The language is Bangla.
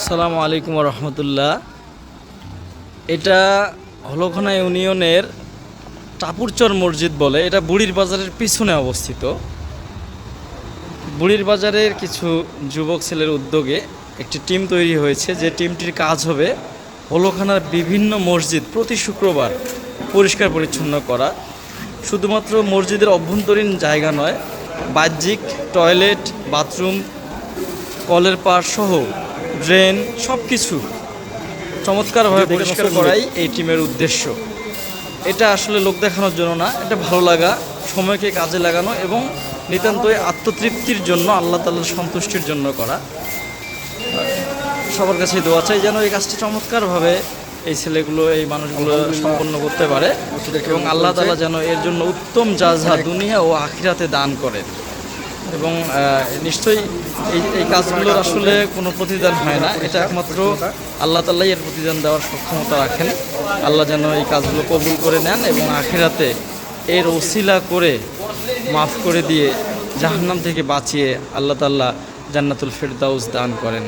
আসসালামু আলাইকুম রহমতুল্লাহ এটা হলখনা ইউনিয়নের টাপুরচর মসজিদ বলে, এটা বুড়ির বাজারের পিছনে অবস্থিত। বুড়ির বাজারের কিছু যুবক ছেলের উদ্যোগে একটি টিম তৈরি হয়েছে, যে টিমটির কাজ হবে হলখানার বিভিন্ন মসজিদ প্রতি শুক্রবার পরিষ্কার পরিচ্ছন্ন করা। শুধুমাত্র মসজিদের অভ্যন্তরীণ জায়গা নয়, বাহ্যিক, টয়লেট, বাথরুম, কলের পাড় সহ ড্রেন সব কিছু চমৎকারভাবে পরিষ্কার করাই এই টিমের উদ্দেশ্য। এটা আসলে লোক দেখানোর জন্য না এটা ভালো লাগা সময়কে কাজে লাগানো এবং নিতান্তই আত্মতৃপ্তির জন্য আল্লাহ তাল্লার সন্তুষ্টির জন্য করা। সবার কাছে দোয়া চাই যেন এই কাজটি চমৎকারভাবে এই ছেলেগুলো এই মানুষগুলো সম্পন্ন করতে পারে এবং আল্লাহ তালা যেন এর জন্য উত্তম যা যা দুনিয়া ও আখিরাতে দান করেন। এবং নিশ্চয়ই এই এই কাজগুলোর আসলে কোনো প্রতিদান হয় না। এটা একমাত্র আল্লাহ তাল্লাহ এর প্রতিদান দেওয়ার সক্ষমতা রাখেন। আল্লাহ যেন এই কাজগুলো কবুল করে নেন এবং আখেরাতে এর ওসিলা করে, মাফ করে দিয়ে জাহান্নাম থেকে বাঁচিয়ে আল্লাহ তাল্লাহ জান্নাতুল ফেরদাউস দান করেন।